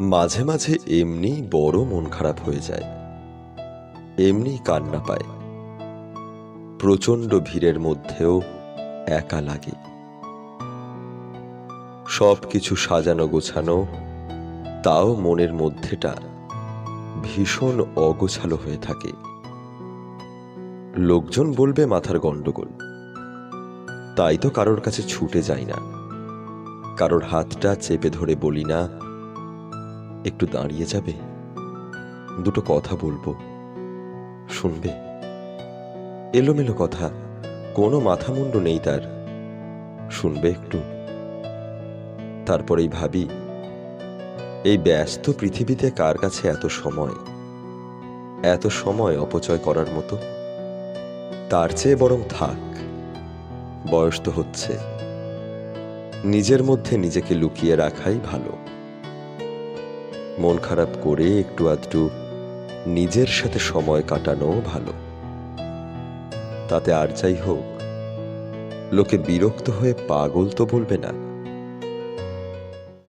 মাঝে মাঝে এমনি বড় মন খারাপ হয়ে যায়। এমনি কান্না পায়। প্রচণ্ড ভিড়ের মধ্যেও একা লাগে। সব কিছু সাজানো গোছানো, তাও মনের মধ্যেটা ভীষণ অগোছালো হয়ে থাকে। লোকজন বলবে মাথার গন্ডগোল তাই তো কারোর কাছে ছুটে যাই না। কারোর হাতটা চেপে ধরে বলি না একটু দাঁড়িয়ে যাবে। দুটো কথা বলব। শুনবে? এলোমেলো কথা। কোনো মাথা মুন্ডু নেই তার। শুনবে একটু? তারপরেই ভাবি, এই ব্যস্ত পৃথিবীতে কার কাছে এত সময়? এত সময় অপচয় করার মতো? তার চেয়ে বরং থাক। বয়স তো হচ্ছে। নিজের মধ্যে নিজেকে লুকিয়ে রাখাই ভালো। মন খারাপ করে একটু আধটু নিজের সাথে সময় কাটানো ভালো। তাতে আর যাই হোক, লোকে বিরক্ত হয়ে পাগল তো বলবে না।